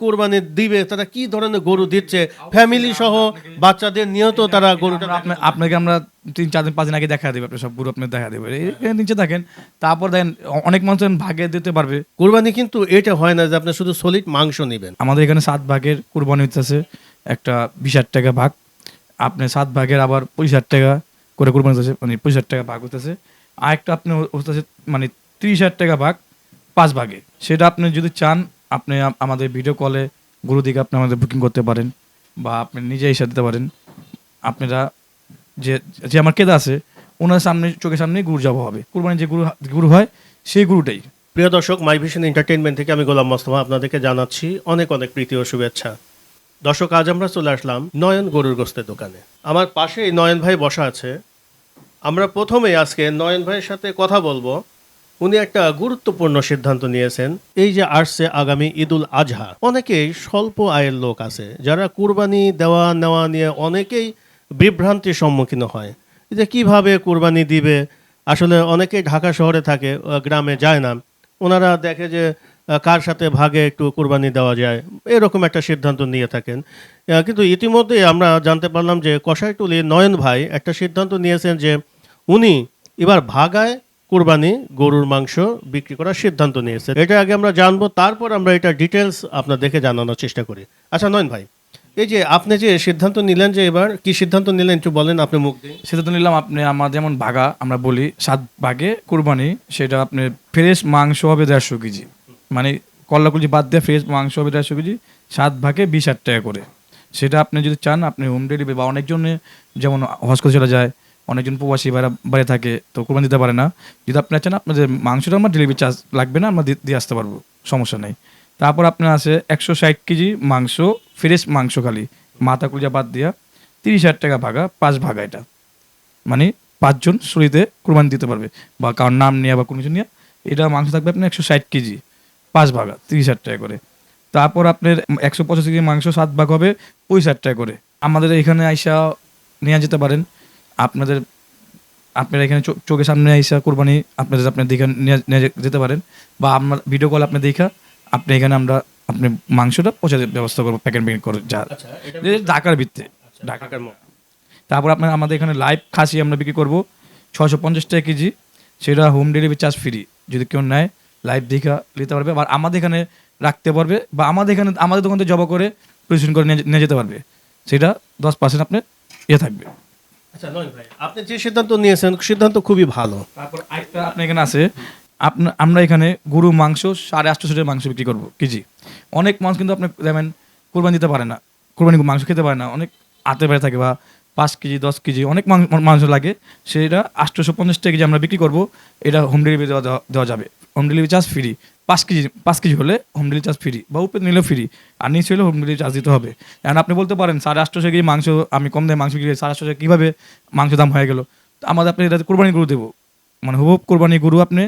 কোরবানি দিবে তারা কি ধরনের গরু দিচ্ছে? ফ্যামিলি সহ বাচ্চাদের নিয়েও তো তারা গরুটা আপনি- আপনাকে আমরা তিন চার দিন পাঁচ দিন আগে দেখা দেবে আপনি সব গরু আপনি দেখা দেবে। এখানে নিচে থাকেন তারপর দেখেন অনেক মানুষ ভাগে দিতে পারবে। কোরবানি কিন্তু এটা হয় না যে আপনি শুধু সলিড মাংস নেবেন। আমাদের এখানে সাত ভাগের কুরবানি হইতেছে একটা বিশ হাজার টাকা ভাগ। আপনি সাত ভাগের আবার পঁচিশ হাজার টাকা করে কুরবানি হচ্ছে মানে পঁচিশ হাজার টাকা ভাগ হতেছে আর একটা আপনি হতেছে মানে ত্রিশ হাজার টাকা ভাগ পাঁচ ভাগে। সেটা আপনি যদি চান আপনি আমাদের ভিডিও কলে গরু দিকে আপনি আমাদের বুকিং করতে পারেন বা আপনি নিজে এসে দিতে পারেন। আপনারা যে যে আমার কেদা আছে, ওনার সামনে, চোখের সামনে গুরু যাওয়া হবে। কুরবানি যে গুরু গুরু হয়, সেই গুরুটাই। প্রিয় দর্শক মাই ভিশন এন্টারটেইনমেন্ট থেকে আমি গোলাম মোস্তফা আপনাদেরকে জানাচ্ছি অনেক অনেক প্রীতি ও শুভেচ্ছা। দর্শক, আজ আমরা চলে আসলাম নয়ন গরুর গোস্তের দোকানে। আমার পাশেই নয়ন ভাই বসা আছে। আমরা প্রথমেই আজকে নয়ন ভাইয়ের সাথে কথা বলব। উনি একটা গুরুত্বপূর্ণ সিদ্ধান্ত নিয়েছেন, এই যে আসছে আগামী ঈদুল আজহা। অনেকেই স্বল্প আয়ের লোক আছে, যারা কুরবানি, দেওয়া নেওয়া নিয়ে অনেকেই বিভ্রান্তির সম্মুখীন হয়। যে কীভাবে কুরবানি দিবে? আসলে অনেকেই ঢাকা শহরে থাকে গ্রামে যায় না। ওনারা দেখে যে কার সাথে ভাগে একটু কুরবানি দেওয়া যায়, এরকম একটা সিদ্ধান্ত নিয়ে থাকেন। কিন্তু ইতিমধ্যে আমরা জানতে পারলাম যে কষাইটুলি নয়ন ভাই একটা সিদ্ধান্ত নিয়েছেন যে উনি এবার ভাগায় কুরবানি, গরুর মাংস বিক্রি করার সিদ্ধান্ত নিয়েছে। এটা আগে আমরা জানব, তারপর আমরা এটা ডিটেলস আপনার দেখে জানানোর চেষ্টা করি। আচ্ছা নয়ন ভাই, এই যে আপনি যে সিদ্ধান্ত নিলেন যে এবার, কি সিদ্ধান্ত নিলেন একটু বলেন আপনি মুখ দিয়ে। সিদ্ধান্ত নিলাম, আপনি আমার যেমন ভাগা, আমরা বলি সাত ভাগে কুরবানি, সেটা আপনি ফ্রেশ মাংস হবে দেড়শো কেজি। মানে কল্লাকুলি বাদ দিয়ে ফ্রেশ মাংস হবে দেড়শো কেজি, সাত ভাগে বিশ হাজার টাকা করে। সেটা আপনি যদি চান, আপনি হোম ডেলিভারি বা অনেকজনে যেমন চলে যায় অনেকজন প্রবাসী বাইরে বাইরে থাকে, তো কোরবানি দিতে পারে না। যদি আপনি চান, আপনাদের মাংসটা আমার ডেলিভারি চার্জ লাগবে না, আমরা দিয়ে আসতে পারব, সমস্যা নেই। তারপর আপনার আছে একশো ষাট কেজি মাংস ফ্রেশ মাংস খালি। মাথা কুলিয়া বাদ দিয়া তিরিশ হাজার টাকা ভাগা, পাঁচ ভাগা এটা। মানে পাঁচজন শরীরে কোরবানি দিতে পারবে, বা কারোর নাম নিয়ে বা কোনো কিছু নিয়ে, এটা মাংস থাকবে আপনার একশো ষাট কেজি, পাঁচ ভাগা, তিরিশ হাজার টাকা করে। তারপর আপনার একশো পঁচাশি কেজি মাংস সাত ভাগ হবে হাজার টাকা করে। আমাদের এখানে আইসা নিয়ে যেতে পারেন আপনাদের আপনারা এখানে চোখের সামনে আইসা কোরবানি আপনাদের আপনার দেখে নিয়ে যেতে পারেন বা আপনার ভিডিও কল আপনি দেখা আপনি এখানে আমরা আপনি মাংসটা দেওয়ার ব্যবস্থা করব প্যাকেট প্যাকেট করে যা। আচ্ছা ঢাকার ভিত্তে ঢাকার তারপর আপনার আমাদের এখানে লাইভ খাসি আমরা বিক্রি করব ছশো পঞ্চাশ টাকা কেজি। সেটা হোম ডেলিভারি চার্জ ফ্রি যদি কেউ নেয় লাইভ দেখা নিতে পারবে আর আমাদের এখানে রাখতে পারবে বা আমাদের এখানে আমাদের দোকান থেকে জবা করে পরিশোধন করে নিয়ে নিয়ে যেতে পারবে। সেটা দশ পার্সেন্ট আপনার ইয়ে থাকবে। আচ্ছা আপনি যে সিদ্ধান্ত নিয়েছেন, সিদ্ধান্ত খুবই ভালো। তারপর আরেকটা আপনার এখানে আছে। আপনার আমরা এখানে গরু, মাংস, সাড়ে আটশো টাকা মাংস বিক্রি করব, কেজি। অনেক মানুষ কিন্তু আপনি যেমন কোরবানি দিতে পারে না। কোরবানি মাংস খেতে পারে না। অনেক আতে বেড়ে থাকে বা পাঁচ কেজি, দশ কেজি, অনেক মাংস লাগে। সেটা আটশোশো পঞ্চাশ টাকা কেজি আমরা বিক্রি করব। এটা হোম ডেলিভারি দেওয়া- দেওয়া যাবে। হোম ডেলিভারি চার্জ ফ্রি পাঁচ কেজি পাঁচ কেজি হলে হোম ডেলিভারি চার্জ ফ্রি বা উপরে নিলেও ফ্রি আর নিচে হলে হোম ডেলিভারি চার্জ দিতে হবে। এখন আপনি বলতে পারেন সাড়ে আটশো কেজি মাংস, আমি কম দামে মাংস কিনে সাড়ে আটশো টাকা কীভাবে মাংস দাম হয়ে গেলো? তো আমাদের আপনি এটা কোরবানি গরু দেবো। মানে হুব কোরবানি গরু আপনি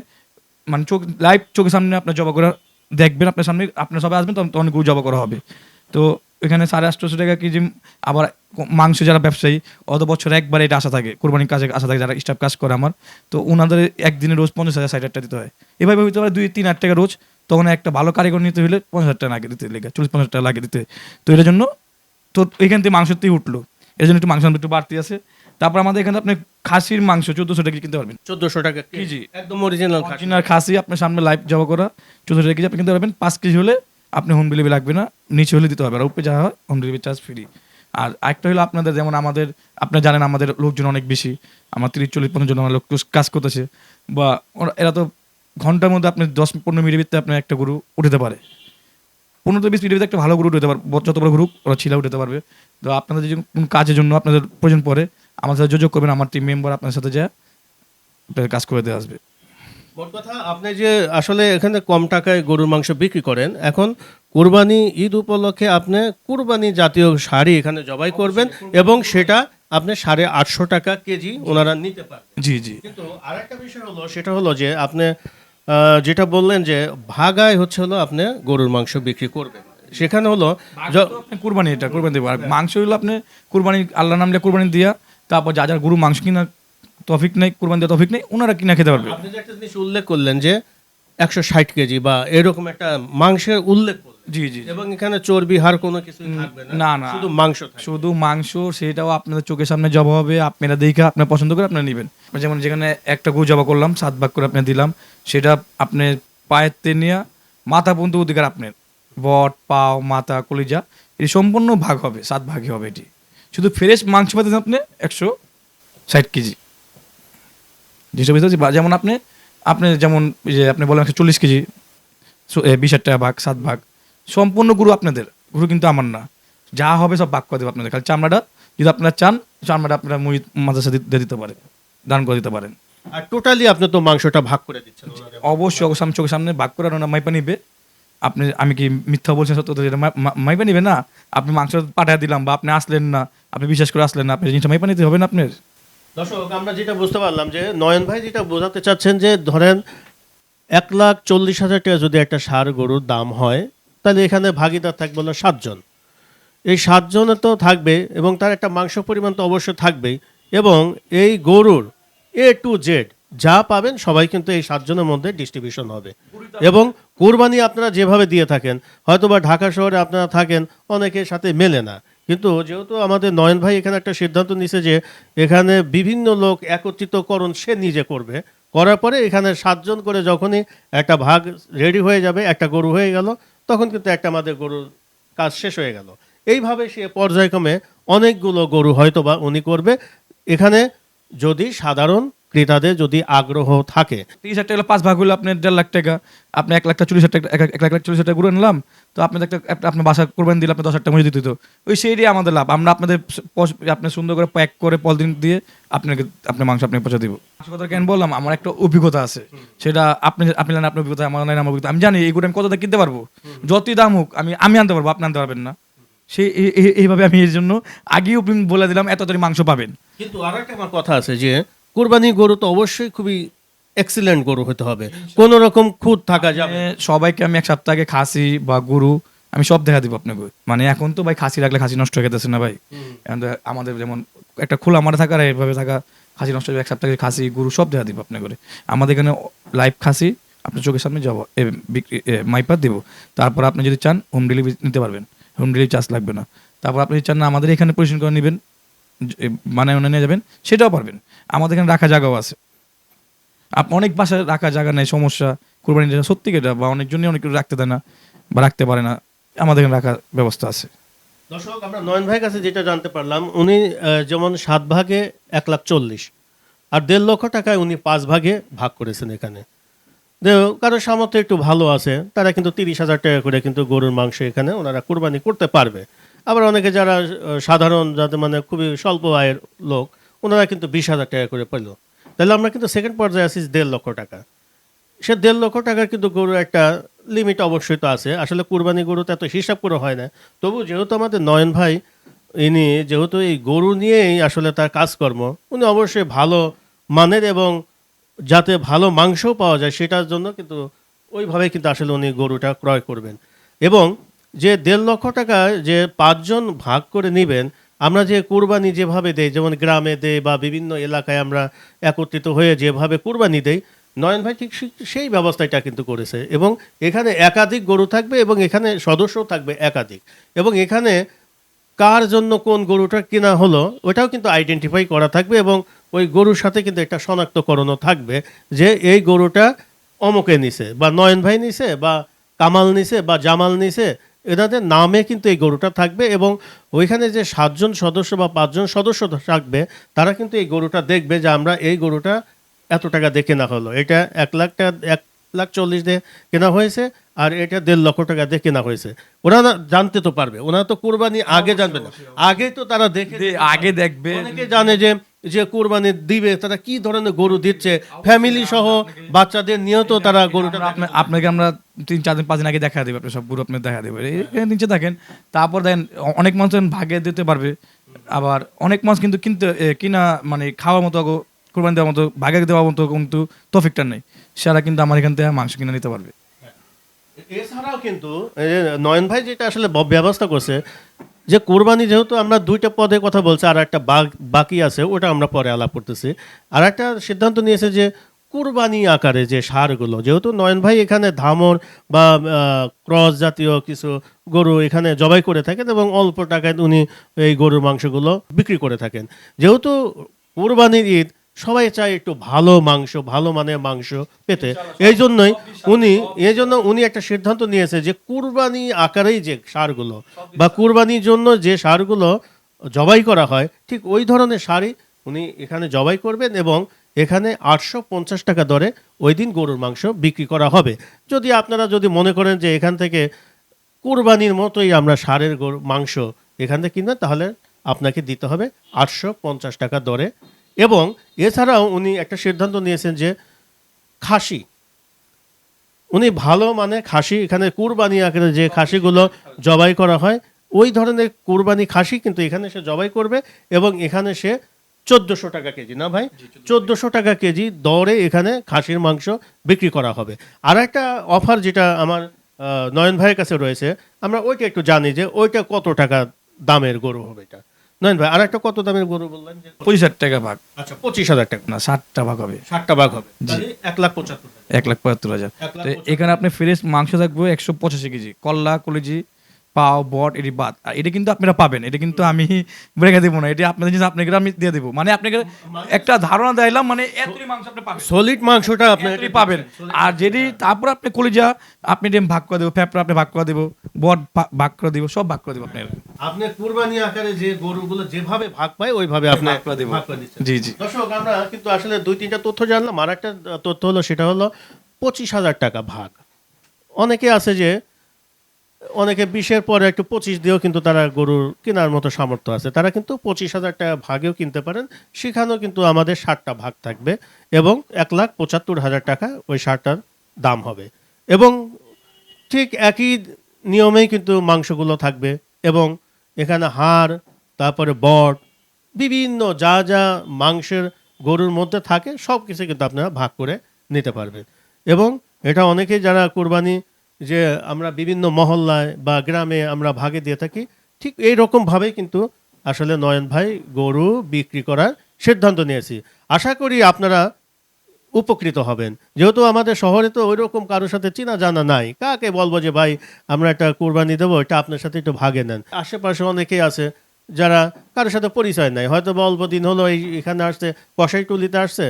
মানে চোখ লাইভ চোখের সামনে আপনার জবা করা দেখবেন, আপনার সামনে, আপনার সবাই আসবেন, তখন তখন গরু জবা করা হবে। তো এখানে সাড়ে আটশোশো টাকা কেজি আবার মাংস যারা ব্যবসায়ী অত বছর একবার এটা আশা থাকে কোরবানির কাজে আশা থাকে যারা স্টাফ কাজ করে আমার। তো ওনাদের একদিনে রোজ পঞ্চাশ হাজার ষাট হাজার টাকা দিতে হয়। এভাবে হইতে পারে দুই তিন হাজার টাকা রোজ তখন একটা ভালো কারিগর নিতে হলে পঞ্চাশ হাজার টাকা লাগে দিতে লেগে চল্লিশ পঞ্চাশ টাকা লাগে দিতে তো এটার জন্য তো এখান থেকে মাংসতেই উঠল। এর জন্য একটু মাংস একটু বাড়তি আছে। তারপর আমাদের এখানে আপনি খাসির মাংস চোদ্দোশো টাকা কিনতে পারবেন। চোদ্দশো টাকা কেজি। একদম অরিজিনাল খাসি। আপনার সামনে লাইভ জবা করা চোদ্দ টাকা কেজি আপনি কিনতে পারবেন। পাঁচ কেজি হলে আপনি হোম ডেলিভারি লাগবে না, নিচে হলে দিতে হবে আর উপরে যা হয় হোম ডেলিভারি চার্জ ফ্রি আর একটা হলো আপনাদের যেমন আমাদের, আপনারা জানেন আমাদের লোকজন অনেক বেশি, আমার তিরিশ, চল্লিশ পনেরো জন আমার লোক কাজ করতেছে, বা এরা তো ঘণ্টার মধ্যে আপনি দশ, পনেরো মিনিট ভিতরে আপনার একটা গরু উঠতে পারে। পনেরো বিশ ভিতরে একটা ভালো গরু উঠতে পারবে যত বড় গরু ওরা ছিলা উঠতে পারবে। তো আপনাদের যদি কোনো কাজের জন্য আপনাদের প্রয়োজন পড়ে, আমার সাথে যোগাযোগ করবেন, আমার টিম মেম্বার আপনার সাথে যা কাজ করে দিয়ে আসবে। মোট কথা আপনি যে আসলে এখানে কম টাকায় গরুর মাংস বিক্রি করেন এখন কুরবানি ঈদ উপলক্ষে আপনি কুরবানি জাতীয় শাড়ি এখানে জবাই করবেন এবং সেটা আপনি সাড়ে আটশো টাকা কেজি ওনারা নিতে পারবেন। জি জি। কিন্তু আরেকটা বিষয় হলো সেটা হলো যে আপনি যেটা বললেন যে ভাগায় হচ্ছে হলো আপনি গরুর মাংস বিক্রি করবেন। সেখানে হলো য- কুরবানি এটা কুরবানি দেবো। আর মাংস হলো আপনি কুরবানি আল্লাহ নামলে কুরবানি দিয়া তারপর যা যার গরু মাংস কিনা তফিক নেই কুরবানি দেওয়া তফিক নেই ওনারা কিনা খেতে পারবে? আপনি যে একটা জিনিস উল্লেখ করলেন যে একশো ষাট কেজি বা এরকম একটা মাংসের উল্লেখ জি জি। এবং এখানে চর্বি হার কোনো কিছু থাকবে না। না। শুধু মাংস শুধু মাংস সেটাও আপনাদের চোখের সামনে জবা হবে আপনারা দেখে আপনার পছন্দ করে আপনারা নেবেন। যেমন যেখানে একটা গরু জবা করলাম সাত ভাগ করে আপনি দিলাম সেটা আপনি পায়ের তেনিয়া মাথা পর্যন্ত অধিকার আপনার। বট পাও মাথা কলিজা এটি সম্পূর্ণ ভাগ হবে সাত ভাগই হবে এটি। শুধু ফ্রেশ মাংস পাতেন আপনি একশো ষাট কেজি। যেসব বুঝতে পারছি, যেমন আপনি আপনি যেমন যে আপনি বলেন একশো চল্লিশ কেজি বিশ টাকা ভাগ সাত ভাগ সম্পূর্ণ গুরু আপনাদের। গুরু কিন্তু আমার না। যা হবে সব ভাগ করে দেবো আপনাদের। খালি চামড়াটা যদি আপনারা চান চামড়াটা আপনারা মুই মাদ্রাসা দিয়ে দিতে পারেন দান করে দিতে পারেন। আর টোটালি আপনি তো মাংসটা ভাগ করে দিচ্ছেন। অবশ্যই অবশ্যই চোখের সামনে ভাগ করে ওনারা মাইপা নিবে। আপনি আমি কি মিথ্যা বলছেন সত্য মা- মাইপা নিবে না। আপনি মাংস পাঠিয়ে দিলাম বা আপনি আসলেন না আপনি বিশ্বাস করে আসলেন না আপনি জিনিসটা মাইপা নিতে হবে না আপনার? দর্শক, আমরা যেটা বুঝতে পারলাম যে নয়ন ভাই যেটা বোঝাতে চাচ্ছেন যে, ধরেন এক লাখ চল্লিশ হাজার টাকা যদি একটা সার গরুর দাম হয়, তাহলে এখানে ভাগিদার থাকবে হলো সাতজন এই সাতজনে তো থাকবে এবং তার একটা মাংস পরিমাণ তো অবশ্যই থাকবেই এবং এই গরুর এ টু জেড যা পাবেন সবাই কিন্তু এই সাতজনের মধ্যে ডিস্ট্রিবিউশন হবে। এবং কোরবানি আপনারা যেভাবে দিয়ে থাকেন, হয়তোবা ঢাকা শহরে আপনারা থাকেন, অনেকের সাথে মেলে না। কিন্তু যেহেতু আমাদের নয়ন ভাই এখানে একটা সিদ্ধান্ত নিছে যে এখানে বিভিন্ন লোক একত্রিতকরণ সে নিজে করবে, করার পরে এখানে সাতজন করে যখনই একটা ভাগ রেডি হয়ে যাবে, একটা গরু হয়ে গেল, তখন কিন্তু একটা আমাদের গরুর কাজ শেষ হয়ে গেল। এইভাবে সে পর্যায়ক্রমে অনেকগুলো গরু হয়তো বা উনি করবে। এখানে যদি সাধারণ ক্রেতাদের যদি আগ্রহ থাকে। তিরিশ হাজার টাকা পাঁচ ভাগ হলে আপনার দেড় লাখ টাকা। আপনি এক লাখ চল্লিশ হাজার টাকা এক- লাখ চল্লিশ হাজার টাকা ঘুরে নিলাম তো আপনার একটা আপনার বাসা করবেন দিলে আপনি দশ হাজার টাকা মজুরি দিত ওই সেইটাই আমাদের লাভ। আমরা আপনাদের আপনি সুন্দর করে প্যাক করে পলিথিন দিয়ে আপনাকে আপনার মাংস আপনাকে পৌঁছে দিব। মাংস কথা কেন বললাম? আমার একটা অভিজ্ঞতা আছে। সেটা আপনি আপনি জানেন আপনার অভিজ্ঞতা আমার জানেন আমার অভিজ্ঞতা। আমি জানি এইগুলো আমি কত টাকা কিনতে পারব। যতই দাম হোক আমি আমি আনতে পারব আপনি আনতে পারবেন না। সেই এই- এই- এইভাবে আমি এর জন্য আগেও বলে দিলাম এত তাড়াতাড়ি মাংস পাবেন। কিন্তু আর একটা আমার কথা আছে যে কুরবানি গরু তো অবশ্যই খুবই এক্সিলেন্ট গরু হতে হবে। কোন রকম খুঁত থাকা যাবে সবাইকে আমি এক সপ্তাহ আগে খাসি বা গরু আমি সব দেখা দিব আপনাকে। মানে এখন তো ভাই খাসি রাখলে খাসি নষ্ট হয়ে গেছে না ভাই। এখন আমাদের যেমন একটা খোলা মাঠে থাকা আর এভাবে থাকা খাসি নষ্ট হয়ে এক সপ্তাহ আগে খাসি গরু সব দেখা দিব আপনাকে। আমাদের এখানে লাইভ খাসি আপনার চোখের সামনে যাব বিক্রি মাইপার দিব। তারপর আপনি যদি চান হোম ডেলিভারি নিতে পারবেন। হোম ডেলিভারি চার্জ লাগবে না। তারপর আপনি যদি চান না আমাদের এখানে পরিশোধন করে নেবেন। মানে নিয়ে যাবেন, সেটাও পারবেন। আমাদের এখানে রাখা জায়গাও আছে। আপ- অনেক বাসায় রাখা জায়গা নেই, সমস্যা। কোরবানি সত্যি এটা বা অনেক অনেকজনই অনেক রাখতে দেয় না, বা রাখতে পারে না। আমাদের এখানে রাখার ব্যবস্থা আছে। দর্শক, আমরা নয়ন ভাইয়ের কাছে যেটা জানতে পারলাম, উনি যেমন সাত ভাগে এক লাখ চল্লিশ, আর দেড় লক্ষ টাকায় উনি পাঁচ ভাগে ভাগ করেছেন এখানে। কারও সামর্থ্য একটু ভালো আছে, তারা কিন্তু তিরিশ হাজার টাকা করে কিন্তু গরুর মাংস এখানে ওনারা কোরবানি করতে পারবে। আবার অনেকে যারা সাধারণ, যাদের মানে খুবই স্বল্প আয়ের লোক, ওনারা কিন্তু বিশ হাজার টাকা করে পেল। তাহলে আমরা কিন্তু সেকেন্ড পর্যায়ে আছি দেড় লক্ষ টাকা। সে দেড় লক্ষ টাকার কিন্তু গরু একটা লিমিট অবশ্যই তো আছে। আসলে কুরবানি গরু তো এত হিসাব করে হয় না। তবু যেহেতু আমাদের নয়ন ভাই, ইনি যেহেতু এই গরু নিয়েই আসলে তার কাজকর্ম, উনি অবশ্যই ভালো মানের এবং যাতে ভালো মাংসও পাওয়া যায়, সেটার জন্য কিন্তু ওইভাবে কিন্তু আসলে উনি গরুটা ক্রয় করবেন। এবং যে দেড় লক্ষ টাকা যে পাঁচজন ভাগ করে নেবেন, আমরা যে কুরবানি যেভাবে দেই, যেমন গ্রামে দেই বা বিভিন্ন এলাকায় আমরা একত্রিত হয়ে যেভাবে কুরবানি দেই, নয়ন ভাই ঠিক সেই ব্যবস্থাটা কিন্তু করেছে। এবং এখানে একাধিক গরু থাকবে এবং এখানে সদস্যও থাকবে একাধিক। এবং এখানে কার জন্য কোন গরুটা কেনা হলো, ওটাও কিন্তু আইডেন্টিফাই করা থাকবে এবং ওই গরুর সাথে কিন্তু একটা শনাক্তকরণও থাকবে যে এই গরুটা অমকে নিছে বা নয়ন ভাই নিছে বা কামাল নিছে বা জামাল নিছে এনাদের নামে কিন্তু এই গরুটা থাকবে এবং ওইখানে যে সাতজন সদস্য বা পাঁচজন সদস্য থাকবে তারা কিন্তু এই গরুটা দেখবে যে আমরা এই গরুটা এত টাকা দেখে না হলো। এটা এক লাখ টাকা এক লাখ চল্লিশ দিয়ে কেনা হয়েছে আর এটা দেড় লক্ষ টাকা দিয়ে কেনা হয়েছে। ওরা না জানতে তো পারবে ওনারা তো কোরবানি আগে জানবে না। আগে তো তারা দেখে আগে দেখবে। অনেকে জানে যে যে কোরবানি দিবে তারা কি ধরনের গরু দিচ্ছে? ফ্যামিলি সহ বাচ্চাদের নিয়েও তো তারা গরুটা আপনা- আপনাকে আমরা তিন চার দিন পাঁচ দিন আগে দেখা দেবে আপনি সব গরু আপনি দেখা দেবে। নিচে দেখেন তারপর দেখেন অনেক মানুষ ভাগে দিতে পারবে আবার অনেক মানুষ কিন্তু কিনতে কিনা মানে খাওয়ার মতো আগো কোরবানি দেওয়ার মতো ভাগে দেওয়ার মতো কিন্তু তফিকটা নেই। সেটা কিন্তু আমার এখান থেকে মাংস কিনে নিতে পারবে। এছাড়াও কিন্তু নয়ন ভাই যেটা আসলে ব্যবস্থা করছে যে কোরবানি যেহেতু আমরা দুইটা পদে কথা বলছি, আর একটা বাক- আছে, ওটা আমরা পরে আলাপ করতেছি। আর একটা সিদ্ধান্ত নিয়েছে যে কুরবানি আকারে যে সারগুলো, যেহেতু নয়ন ভাই এখানে ধামর বা ক্রস জাতীয় কিছু গরু এখানে জবাই করে থাকেন এবং অল্প টাকায় উনি এই গরুর মাংসগুলো বিক্রি করে থাকেন। যেহেতু কুরবানির ঈদ সবাই চায় একটু ভালো মাংস, ভালো মানের মাংস পেতে। এই জন্যই উনি, এই জন্য উনি একটা সিদ্ধান্ত নিয়েছে যে কুরবানি আকারেই যে সারগুলো বা কুরবানির জন্য যে সারগুলো জবাই করা হয়, ঠিক ওই ধরনের শাড়ি উনি এখানে জবাই করবেন এবং এখানে আটশো পঞ্চাশ টাকা দরে ওই দিন গরুর মাংস বিক্রি করা হবে। যদি আপনারা যদি মনে করেন যে এখান থেকে কুরবানির মতোই আমরা সারের গরু, মাংস এখান থেকে কিনবেন, তাহলে আপনাকে দিতে হবে আটশো পঞ্চাশ টাকা দরে এবং এছাড়াও উনি একটা সিদ্ধান্ত নিয়েছেন যে খাসি উনি ভালো মানে খাসি এখানে কুরবানি আকারে যে খাসিগুলো জবাই করা হয় ওই ধরনের কুরবানি খাসি কিন্তু এখানে সে জবাই করবে এবং এখানে সে চোদ্দোশো টাকা কেজি না ভাই? চোদ্দোশো টাকা কেজি দরে এখানে খাসির মাংস বিক্রি করা হবে। আর একটা অফার যেটা আমার নয়ন ভাইয়ের কাছে রয়েছে আমরা ওইটা একটু জানি যে ওইটা কত টাকা দামের গরু হবে এটা। নয়ন ভাই আর একটা কত দামের গরু বললেন যে পঁচিশ হাজার টাকা ভাগ। আচ্ছা পঁচিশ হাজার টাকা। না ষাটটা ভাগ হবে। ষাটটা ভাগ হবে। এক লাখ পঁচাত্তর এক লাখ পঁয়াত্তর হাজার। এখানে আপনি ফ্রেশ মাংস থাকবে একশো পঁচাশি কেজি। কল্লা কলেজি পাও বট এটি বাদ। আর এটা কিন্তু আপনারা পাবেন এটা কিন্তু আমি রেখে দেবো না এটা আপনাদের জিনিস আপনাকে আমি দিয়ে দেবো। মানে আপনাকে একটা ধারণা দিলাম মানে এতই মাংস আপনি পাবেন। সলিড মাংসটা আপনি পাবেন। আর যেটি তারপর আপনি কলিজা আপনি ডিম ভাগ করে দেবো ফ্যাপড়া আপনি ভাগ করে দেবো বট ভাগ করে দেবো সব ভাগ করে দেবো আপনার আপনি কুরবানি আকারে যে গরুগুলো যেভাবে ভাগ পায় ওইভাবে আপনি ভাগ করে দেবো। জি জি। দর্শক আমরা কিন্তু আসলে দুই তিনটা তথ্য জানলাম আর একটা তথ্য হলো সেটা হলো পঁচিশ হাজার টাকা ভাগ। অনেকে আছে যে অনেকে বিশের পরে একটু পঁচিশ দিয়েও কিন্তু তারা গরুর কেনার মতো সামর্থ্য আছে। তারা কিন্তু পঁচিশ হাজার টাকা ভাগেও কিনতে পারেন। সেখানেও কিন্তু আমাদের ষাটটা ভাগ থাকবে এবং এক লাখ পঁচাত্তর হাজার টাকা ওই ষাটটার দাম হবে। এবং ঠিক একই নিয়মেই কিন্তু মাংসগুলো থাকবে এবং এখানে হাড়, তারপরে বট, বিভিন্ন যা যা মাংসের গরুর মধ্যে থাকে সব কিছু কিন্তু আপনারা ভাগ করে নিতে পারবেন। এবং এটা অনেকেই যারা কোরবানি যে আমরা বিভিন্ন মহল্লায় বা গ্রামে আমরা ভাগে দিয়ে থাকি, ঠিক এই রকমভাবেই কিন্তু আসলে নয়ন ভাই গরু বিক্রি করার সিদ্ধান্ত নিয়েছি। আশা করি আপনারা উপকৃত হবেন। যেহেতু আমাদের শহরে তো ওই রকম কারোর সাথে চেনা জানা নাই, কাকে বলব যে ভাই আমরা একটা কোরবানি দেবো, এটা আপনার সাথে একটু ভাগে নেন। আশেপাশে অনেকেই আছে যারা কারোর সাথে পরিচয় নাই, হয়তো বা অল্প দিন হলো এই এখানে আসছে, কষাই টুলিতে আসছে,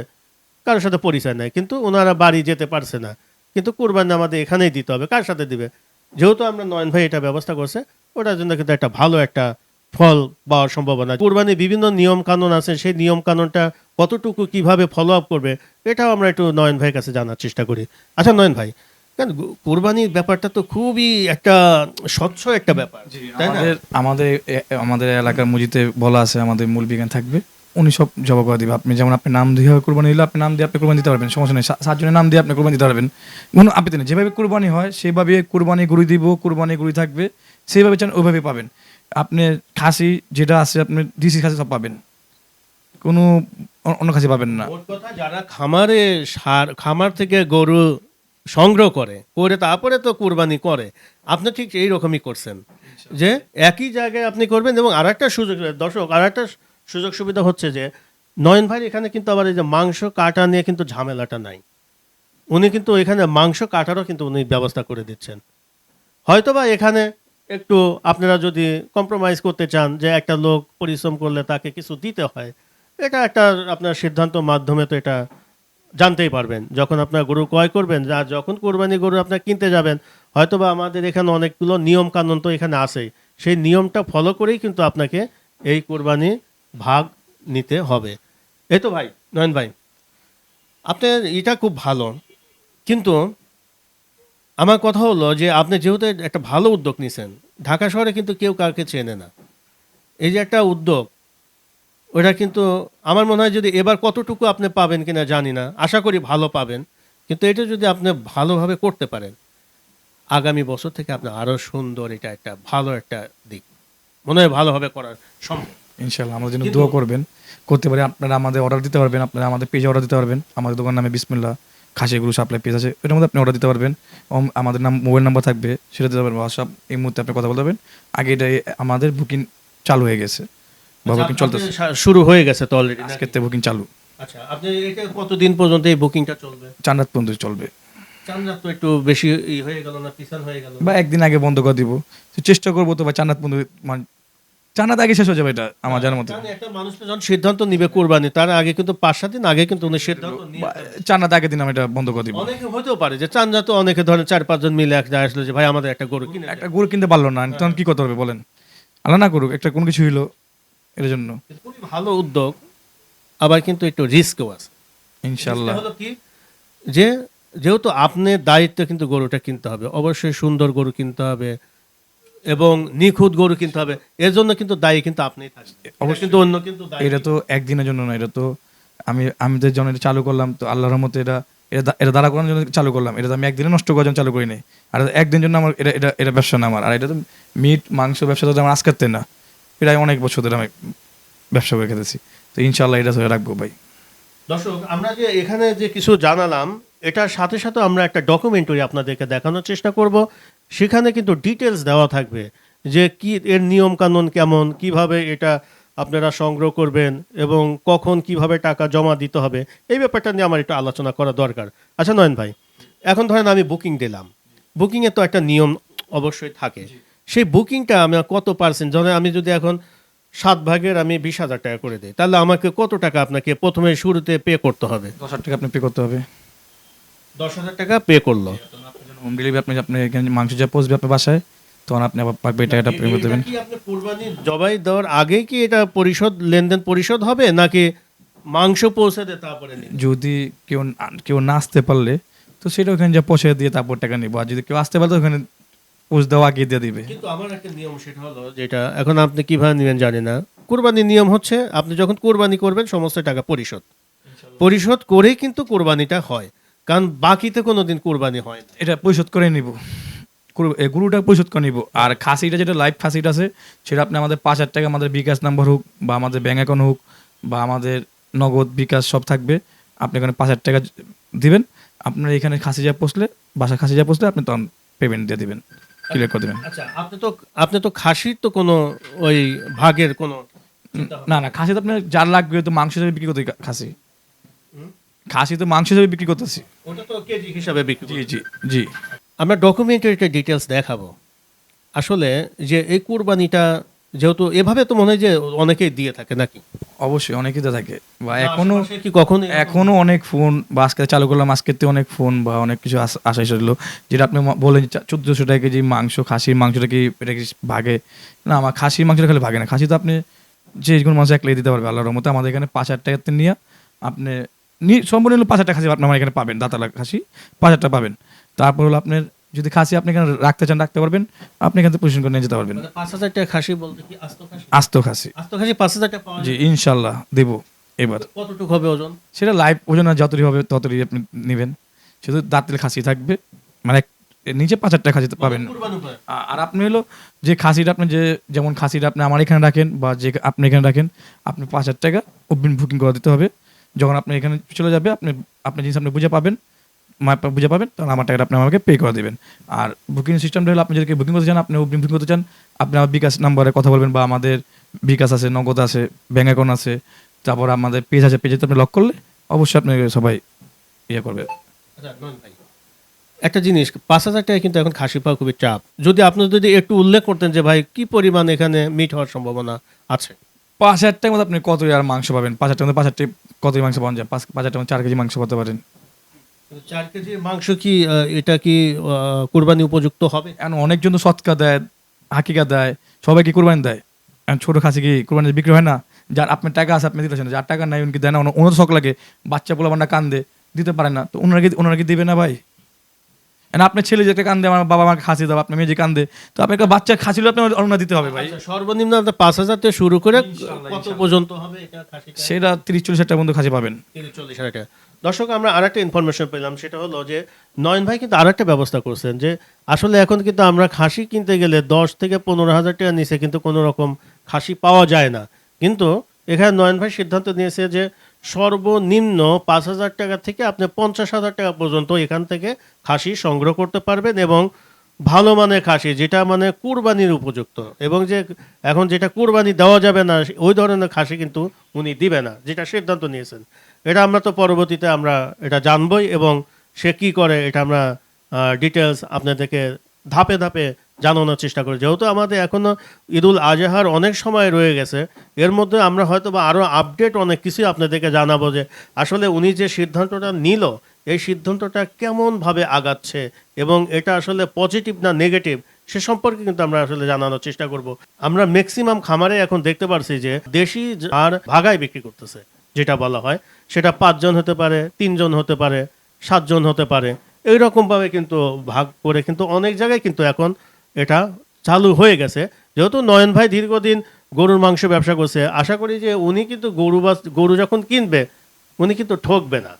কারোর সাথে পরিচয় নাই, কিন্তু ওনারা বাড়ি যেতে পারছে না। কিন্তু কোরবানি আমাদের এখানেই দিতে হবে। কার সাথে দিবে? যেহেতু আমরা নয়ন ভাই এটা ব্যবস্থা করছে ওটার জন্য কিন্তু একটা ভালো একটা ফল পাওয়ার সম্ভাবনা। কোরবানি বিভিন্ন নিয়ম কানুন আছে সেই নিয়ম কানুনটা কতটুকু কীভাবে ফলো আপ করবে এটাও আমরা একটু নয়ন ভাইয়ের কাছে জানার চেষ্টা করি। আচ্ছা নয়ন ভাই কারণ গো- কোরবানির ব্যাপারটা তো খুবই একটা স্বচ্ছ একটা ব্যাপার। তাই আমাদের আমাদের আমাদের এলাকার মসজিদে বলা আছে আমাদের মূল বিজ্ঞান থাকবে। উনি সব জবাব করে দিবে। আপনি যেমন আপনি নাম দিয়ে কোরবানি দিলে আপনি নাম দিয়ে আপনি কোরবানি দিতে পারবেন সমস্যা নেই। সাতজনের নাম দিয়ে আপনি কোরবানি দিতে পারবেন। কোনো আপত্তি নেই যেভাবে কোরবানি হয় সেভাবে কোরবানি গুড়ি দিব কোরবানি গুড়ি থাকবে সেইভাবে চান ওইভাবে পাবেন। আপনি খাসি যেটা আছে আপনি ডিসি খাসি সব পাবেন। কোনো অন্য খাসি পাবেন না। কথা যারা খামারে সার খামার থেকে গরু সংগ্রহ করে করে তারপরে তো কুরবানি করে আপনি ঠিক এই রকমই করছেন যে একই জায়গায় আপনি করবেন এবং আর একটা সুযোগ দর্শক আর একটা সুযোগ সুবিধা হচ্ছে যে নয়ন ভাই এখানে কিন্তু আবার এই যে মাংস কাটা নিয়ে কিন্তু ঝামেলাটা নাই। উনি কিন্তু এখানে মাংস কাটারও কিন্তু উনি ব্যবস্থা করে দিচ্ছেন। হয়তোবা এখানে একটু আপনারা যদি কম্প্রোমাইজ করতে চান যে একটা লোক পরিশ্রম করলে তাকে কিছু দিতে হয়, এটা একটা আপনার সিদ্ধান্ত মাধ্যমে তো এটা জানতেই পারবেন। যখন আপনার গরু ক্রয় করবেন আর যখন কোরবানি গরু আপনার কিনতে যাবেন, হয়তোবা আমাদের এখানে অনেকগুলো নিয়ম কানুন তো এখানে আছেই। সেই নিয়মটা ফলো করেই কিন্তু আপনাকে এই কোরবানি ভাগ নিতে হবে। এই তো ভাই, নয়ন ভাই, আপনার এটা খুব ভালো। কিন্তু আমার কথা হলো যে আপনি যেহেতু একটা ভালো উদ্যোগ নিছেন, ঢাকা শহরে কিন্তু কেউ কাউকে চেনে না। এই যে একটা উদ্যোগ, ওটা কিন্তু আমার মনে হয় যদি এবার কতটুকু আপনি পাবেন কিনা জানি না, আশা করি ভালো পাবেন। কিন্তু এটা যদি আপনি ভালোভাবে করতে পারেন, আগামী বছর থেকে আপনার আরও সুন্দর এটা একটা ভালো একটা দিক। মনে হয় ভালোভাবে করার সম্ভব। ইনশাল্লাহ আমাদের জন্য দোয়া করবেন। করতে পারে আপনারা আমাদের অর্ডার দিতে পারবেন আপনারা আমাদের পেজে অর্ডার দিতে পারবেন। আমাদের দোকান নামে বিসমিল্লা খাসিগুলো সাপ্লাই পেজ আছে ওটার মধ্যে আপনি অর্ডার দিতে পারবেন। আমাদের নাম মোবাইল নাম্বার থাকবে সেটা দিতে পারবেন। হোয়াটসঅ্যাপ এই মুহূর্তে আপনি কথা বলতে পারবেন। আগে এটা আমাদের বুকিং চালু হয়ে গেছে। বা বুকিং চলতেছে। শুরু হয়ে গেছে তো অলরেডি আজকের থেকে বুকিং চালু। আচ্ছা আপনি এটা কতদিন পর্যন্ত এই বুকিংটা চলবে? চান্দাত পর্যন্ত চলবে। তো একটু বেশি হয়ে গেল না পিছন হয়ে গেল? বা একদিন আগে বন্ধ করে দিব। চেষ্টা করব তো বা পর্যন্ত মানে চান্দাত আগে শেষ হয়ে যাবে এটা আমার জানার মতো। একটা মানুষ যখন সিদ্ধান্ত নিবে কোরবানি তার আগে কিন্তু পাঁচ সাত দিন আগে কিন্তু উনি সিদ্ধান্ত নিয়ে চান্দাত আগের দিন আমি এটা বন্ধ করে দিব। অনেকে হতেও পারে যে চান্দা তো অনেকে ধরেন চার পাঁচজন মিলে এক জায়গায় আসলো যে ভাই আমাদের একটা গরু কিনে একটা গরু কিনতে পারল না তখন কি করতে হবে বলেন? আল্লাহ না করুক একটা কোনো কিছু হইল এর জন্য। খুবই ভালো উদ্যোগ আবার কিন্তু একটু রিস্কও আছে। ইনশাল্লাহ কি যে যেহেতু আপনার দায়িত্ব কিন্তু গরুটা কিনতে হবে অবশ্যই সুন্দর গরু কিনতে হবে এবং নিখুঁত গরু কিনতে হবে। এর জন্য কিন্তু দায়ী কিন্তু থাকবেন অবশ্যই। কিন্তু অন্য কিন্তু এটা তো একদিনের জন্য না এটা তো আমি আমি যে জন্য এটা চালু করলাম তো আল্লাহর রহমতে এটা এটা এটা দাঁড়া করানোর জন্য চালু করলাম। এটা তো আমি একদিনে নষ্ট করার জন্য চালু করি নাই। আর একদিনের জন্য আমার এটা এটা এটা ব্যবসা না আমার। আর এটা তো মিট মাংস ব্যবসা তো আমার আজকের থেকে না। প্রায় অনেক বছর ধরে আমি ব্যবসা করে খেতেছি। তো ইনশাল্লাহ এটা ধরে রাখব ভাই। দর্শক আমরা যে এখানে যে কিছু জানালাম এটার সাথে সাথে আমরা একটা ডকুমেন্টারি আপনাদেরকে দেখানোর চেষ্টা করব। সেখানে কিন্তু ডিটেলস দেওয়া থাকবে যে কি এর নিয়ম কানুন কেমন কীভাবে এটা আপনারা সংগ্রহ করবেন এবং কখন কীভাবে টাকা জমা দিতে হবে এই ব্যাপারটা নিয়ে আমার একটু আলোচনা করা দরকার। আচ্ছা নয়ন ভাই এখন ধরেন আমি বুকিং দিলাম। বুকিংয়ে তো একটা নিয়ম অবশ্যই থাকে। সেই বুকিংটা আমি কত পার্সেন্ট ধরেন আমি যদি এখন সাত ভাগের আমি বিশ হাজার টাকা করে দিই তাহলে আমাকে কত টাকা আপনাকে প্রথমে শুরুতে পে করতে হবে? দশ হাজার টাকা আপনি পে করতে হবে। দশ হাজার টাকা পে করল। হোম ডেলিভারি আপনি আপনি এখানে মাংস যা পৌঁছবে আপনার বাসায় তখন আপনি আবার বাকি টাকাটা পে করে দেবেন কি আপনি কুরবানি জবাই দেওয়ার আগে কি এটা পরিশোধ লেনদেন পরিশোধ হবে নাকি মাংস পৌঁছে দেয় তারপরে যদি কেউ কেউ না আসতে পারলে তো সেটা ওখানে যা পৌঁছে দিয়ে তারপর টাকা নিবো আর যদি কেউ আসতে পারলে ওখানে পৌঁছ দেওয়া আগে দিয়ে দিবে। কিন্তু আমার একটা নিয়ম সেটা হলো যেটা এখন আপনি কীভাবে নেবেন জানি না। কুরবানির নিয়ম হচ্ছে আপনি যখন কুরবানি করবেন সমস্ত টাকা পরিশোধ। পরিশোধ করেই কিন্তু কোরবানিটা হয়। কারণ বাকিতে কোনোদিন কোরবানি হয় না। এটা পরিশোধ করে নিব। গরুটা পরিশোধ করে নিব। আর খাসিটা যেটা লাইভ খাসিটা আছে সেটা আপনি আমাদের পাঁচ হাজার টাকা আমাদের বিকাশ নাম্বার হোক বা আমাদের ব্যাঙ্ক অ্যাকাউন্ট হোক বা আমাদের নগদ বিকাশ সব থাকবে। আপনি এখানে পাঁচ হাজার টাকা দিবেন। আপনার এখানে খাসি যা পৌঁছলে বাসা খাসি যা পৌঁছলে আপনি তখন পেমেন্ট দিয়ে দিবেন ক্লিয়ার করে দেবেন। আচ্ছা আপনি তো আপনি তো খাসির তো কোনো ওই ভাগের কোনো না না খাসি তো আপনার যার লাগবে তো মাংস হিসেবে বিক্রি করতে খাসি। খাসি তো মাংস হিসেবে বিক্রি করতেছি। ওটা তো কেজি হিসাবে বিক্রি জি জি জি। আমরা ডকুমেন্টারিটা ডিটেলস দেখাবো। আসলে যে এই কুরবানিটা যেহেতু এভাবে তো মনে হয় যে অনেকেই দিয়ে থাকে নাকি? অবশ্যই অনেকেই তো থাকে। বা এখনও কি কখনো এখনও অনেক ফোন বা আজকে চালু করলাম আজকে তো অনেক ফোন বা অনেক কিছু আস- আসা এসেছিল যেটা আপনি বলেন চোদ্দশো টাকা কেজি মাংস খাসির মাংসটা কি এটা কি ভাগে? না আমার খাসির মাংসটা খালি ভাগে না। খাসি তো আপনি যে কোনো মাংস একলাই দিতে পারবে আল্লাহর মতো আমাদের এখানে পাঁচ হাজার টাকাতে নিয়ে আপনি নি- সম্পূর্ণ হলো পাঁচ হাজার টাকা খাসি আপনি আমার এখানে পাবেন দাতালা খাসি পাঁচ হাজার পাবেন। তারপর হলো আপনার যদি খাসি আপনি এখানে রাখতে চান রাখতে পারবেন আপনি এখান থেকে পজিশন করে নিয়ে যেতে পারবেন। মানে পাঁচ হাজার টাকা খাসি বলতে কি আস্ত খাসি? আস্ত খাসি। পাঁচ হাজার টাকা জি ইনশাল্লাহ দেবো এবার। কতটুকু হবে ওজন? সেটা লাইভ ওজন আর যতই হবে ততই আপনি নেবেন। শুধু দাঁতের খাসি থাকবে মানে নিচে পাঁচ হাজার টাকা খাসি পাবেন। আর আপনি হলো যে খাসিটা আপনি যে যেমন খাসিটা আপনি আমার এখানে রাখেন বা যে আপনি এখানে রাখেন আপনি পাঁচ হাজার টাকা বুকিং করে দিতে হবে। যখন আপনি এখানে চলে যাবে আপনি আপনি জিনিস আপনি বুঝে পাবেন বুঝে পাবেন তখন আমার টাকাটা আপনি আমাকে পে করে দেবেন। আর বুকিং সিস্টেমটা হলো আপনি যদি বুকিং করতে চান আপনি বুকিং করতে চান আপনি আমার বিকাশ নাম্বারে কথা বলবেন বা আমাদের বিকাশ আছে নগদ আছে ব্যাঙ্ক অ্যাকাউন্ট আছে তারপর আমাদের পেজ আছে পেজে আপনি লক করলে অবশ্যই আপনি সবাই ইয়ে করবে। আচ্ছা, ভাই, একটা জিনিস পাঁচ হাজার টাকা কিন্তু এখন খাসি পাওয়া খুবই চাপ যদি আপনি যদি একটু উল্লেখ করতেন যে ভাই কি পরিমাণ এখানে মিট হওয়ার সম্ভাবনা আছে? পাঁচ হাজার টাকার মধ্যে আপনি কত আর মাংস পাবেন? পাঁচ হাজার টাকার মধ্যে পাঁচ হাজার কতই মাংস পাওয়া যায়? পাঁচ পাঁচ হাজার টাকা চার কেজি মাংস পাতে পারেন চার কেজি মাংস কি এটা কি কুরবানি উপযুক্ত হবে? এখন অনেকজন তো সৎকা দেয় হাকিকা দেয় সবাই কি কোরবানি দেয়। এখন ছোট খাসি কি কোরবানি বিক্রি হয় না? যার আপনার টাকা আছে আপনি দিতেছেন। যার টাকা নাই উনকি দেয় না? ওনার শখ লাগে। বাচ্চা পোলা বান্না কান্দে দিতে পারে না। তো ওনারা কি ওনারা কি দিবে না ভাই? এখন আপনার ছেলে যে একটা কান্দে আমার বাবা আমাকে খাসি দাও আপনার মেয়ে যে কান্দে। তো আপনাকে বাচ্চা খাসি আপনার অন্য দিতে হবে ভাই। আচ্ছা, সর্বনিম্ন আপনার পাঁচ হাজার থেকে শুরু করে কত পর্যন্ত হবে এটা সেটা তিরিশ চল্লিশ হাজার টাকা পর্যন্ত খাসি পাবেন। তিরিশ চল্লিশ হাজার টাকা। দর্শক আমরা আরেকটা ইনফরমেশন পেলাম সেটা হলো যে নয়ন ভাই কিন্তু আরেকটা ব্যবস্থা করছেন যে আসলে এখন কিন্তু আমরা খাসি কিনতে গেলে দশ থেকে পনেরো হাজার টাকা নিচে কিন্তু কোনো রকম খাসি পাওয়া যায় না। কিন্তু এখানে নয়ন ভাই সিদ্ধান্ত নিয়েছে যে সর্বনিম্ন পাঁচ হাজার টাকা থেকে আপনি পঞ্চাশ হাজার টাকা পর্যন্ত এখান থেকে খাসি সংগ্রহ করতে পারবেন এবং ভালো মানের খাসি, যেটা মানে কুরবানির উপযুক্ত। এবং যে এখন যেটা কুরবানি দেওয়া যাবে না, ওই ধরনের খাসি কিন্তু উনি দিবে না, যেটা সিদ্ধান্ত নিয়েছেন। এটা আমরা তো পরবর্তীতে আমরা এটা জানবই এবং সে কি করে, এটা আমরা ডিটেলস আপনাদেরকে ধাপে ধাপে জানানোর চেষ্টা করি। যেহেতু আমাদের এখনও ঈদুল আজহার অনেক সময় রয়ে গেছে, এর মধ্যে আমরা হয়তো বা আরও আপডেট অনেক কিছুই আপনাদেরকে জানাব যে আসলে উনি যে সিদ্ধান্তটা নিল, এই সিদ্ধান্তটা কেমনভাবে আগাচ্ছে এবং এটা আসলে পজিটিভ না নেগেটিভ সে সম্পর্কে কিন্তু আমরা আসলে জানানোর চেষ্টা করব। আমরা ম্যাক্সিমাম খামারে এখন দেখতে পারছি যে দেশি আর ভাগায় বিক্রি করতেছে, যেটা বলা হয়। সেটা পাঁচজন হতে পারে, তিনজন হতে পারে, সাতজন হতে পারে। এইরকমভাবে কিন্তু ভাগ করে কিন্তু অনেক জায়গায় কিন্তু এখন এটা চালু হয়ে গেছে। যেহেতু নয়ন ভাই দীর্ঘদিন গরুর মাংস ব্যবসা করছে, আশা করি যে উনি কিন্তু গরু বা গরু যখন কিনবে, উনি কিন্তু ঠকবে না।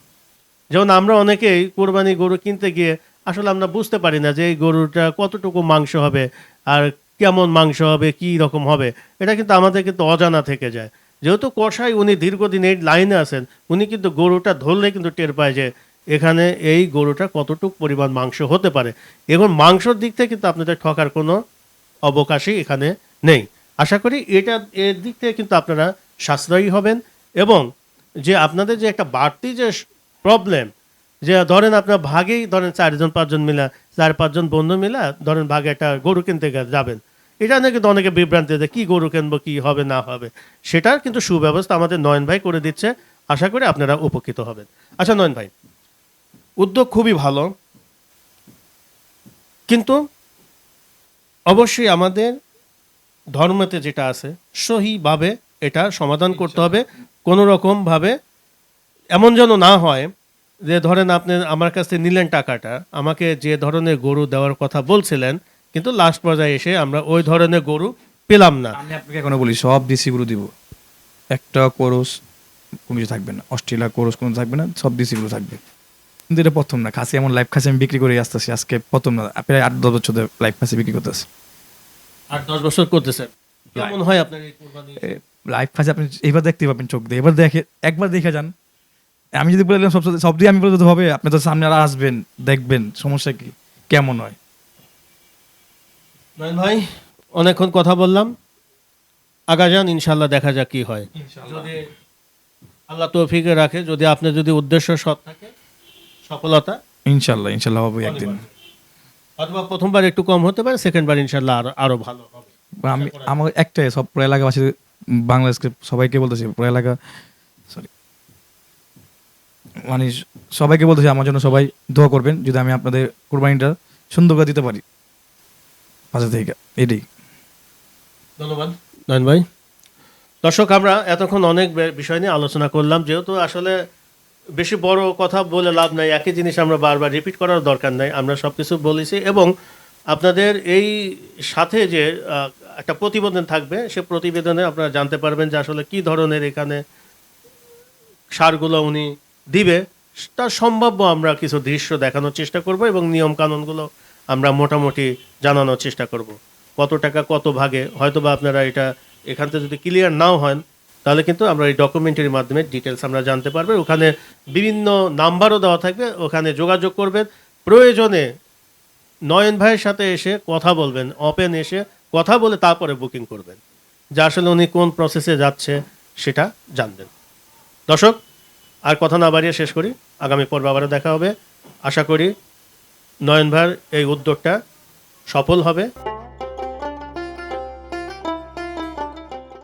যেমন আমরা অনেকেই কোরবানি গরু কিনতে গিয়ে আসলে আমরা বুঝতে পারি না যে এই গরুটা কতটুকু মাংস হবে আর কেমন মাংস হবে, কি রকম হবে। এটা কিন্তু আমাদের কিন্তু অজানা থেকে যায়। যেহেতু কষাই উনি দীর্ঘদিন এই লাইনে আছেন, উনি কিন্তু গরুটা ধরলে কিন্তু টের পায় যে এখানে এই গরুটা কতটুকু পরিমাণ মাংস হতে পারে? এবং মাংসর দিক থেকে কিন্তু আপনাদের ঠকার কোনো অবকাশই এখানে নেই। আশা করি এটা, এর দিক থেকে কিন্তু আপনারা সাশ্রয়ী হবেন এবং যে আপনাদের যে একটা বাড়তি যে প্রবলেম যে ধরেন আপনার ভাগেই ধরেন চারজন, পাঁচজন মিলা, চার, পাঁচজন বন্ধু মিলা ধরেন ভাগে একটা গরু কিনতে যাবেন। এটা নিয়ে কিন্তু অনেকে বিভ্রান্তি দেয় কি গরু কিনবো, কি হবে, না হবে। সেটার কিন্তু সুব্যবস্থা আমাদের নয়ন ভাই করে দিচ্ছে। আশা করি আপনারা উপকৃত হবেন। আচ্ছা নয়ন ভাই উদ্যোগ খুবই ভালো। কিন্তু অবশ্যই আমাদের ধর্মতে যেটা আছে সহিভাবে এটা সমাধান করতে হবে। কোনো রকমভাবে এমন যেন না হয় যে ধরেন আপনি আমার কাছ থেকে নিলেন টাকাটা আমাকে যে ধরনের গরু দেওয়ার কথা বলছিলেন কিন্তু লাস্ট পর্যায়ে এসে আমরা ওই ধরনের গরু পেলাম না। আমি আপনাকে এখনও বলি সব ডিসিগুলো দিব। একটা কোরস কোনো কিছু থাকবে না অস্ট্রেলিয়া কোরস কোনো থাকবে না সব ডিসিগুলো থাকবে। কিন্তু এটা প্রথম না খাসি এমন লাইফ খাসি আমি বিক্রি করে আসতেছি আজকে প্রথম না প্রায় আট দশ বছর লাইফ খাসি বিক্রি করতেছি। আট দশ বছর করতেছেন। কেমন হয় আপনার লাইফ খাসি আপনি এইবার দেখতে পাবেন চোখ দিয়ে এবার দেখে একবার দেখে যান। আমি যদি বলে দিলাম সব সব দিয়ে আমি বলে হবে আপনি তো সামনে আর আসবেন দেখবেন সমস্যা কি কেমন হয়? নয়ন ভাই অনেকক্ষণ কথা বললাম। আগা যান ইনশাল্লাহ দেখা যাক কি হয়। যদি আল্লাহ তৌফিকে রাখে যদি আপনার যদি উদ্দেশ্য সৎ থাকে। সফলতা? ইনশাল্লাহ ইনশাল্লাহ হবে একদিন। অথবা প্রথমবার একটু কম হতে পারে সেকেন্ডবার ইনশাল্লাহ আরও আরও ভালো হবে। আমি আমার একটাই সব পুরো এলাকাবাসী বাংলাদেশকে সবাইকে বলতেছি পুরো এলাকা সরি মানে সবাইকে বলতেছি আমার জন্য সবাই দোয়া করবেন যদি আমি আপনাদের কোরবানিটা সুন্দর করে দিতে পারি। পাশে থেকে এটাই। ধন্যবাদ নয়ন ভাই। দর্শক আমরা এতক্ষণ অনেক বিষয় নিয়ে আলোচনা করলাম যেহেতু আসলে বেশি বড় কথা বলে লাভ নাই, একই জিনিস আমরা বারবার রিপিট করার দরকার নাই, আমরা সব কিছু বলেছি এবং আপনাদের এই সাথে যে একটা প্রতিবেদন থাকবে, সে প্রতিবেদনে আপনারা জানতে পারবেন যে আসলে কি ধরনের এখানে সারগুলো উনি দিবে। তার সম্ভাব্য আমরা কিছু দৃশ্য দেখানোর চেষ্টা করব এবং নিয়ম কানুনগুলো আমরা মোটামুটি জানানোর চেষ্টা করব। কত টাকা কত ভাগে হয়তো বা আপনারা এটা এখান থেকে যদি ক্লিয়ার নাও হন তাহলে কিন্তু আমরা এই ডকুমেন্টারির মাধ্যমে ডিটেলস আমরা জানতে পারব। ওখানে বিভিন্ন নাম্বারও দেওয়া থাকবে। ওখানে যোগাযোগ করবেন। প্রয়োজনে নয়ন ভাইয়ের সাথে এসে কথা বলবেন ওপেন এসে কথা বলে তারপরে বুকিং করবেন। যে আসলে উনি কোন প্রসেসে যাচ্ছে সেটা জানবেন। দর্শক, আর কথা না বাড়িয়ে শেষ করি। আগামী পর্বে আবারও দেখা হবে। আশা করি নয়ন ভাইয়ের এই উদ্যোগটা সফল হবে।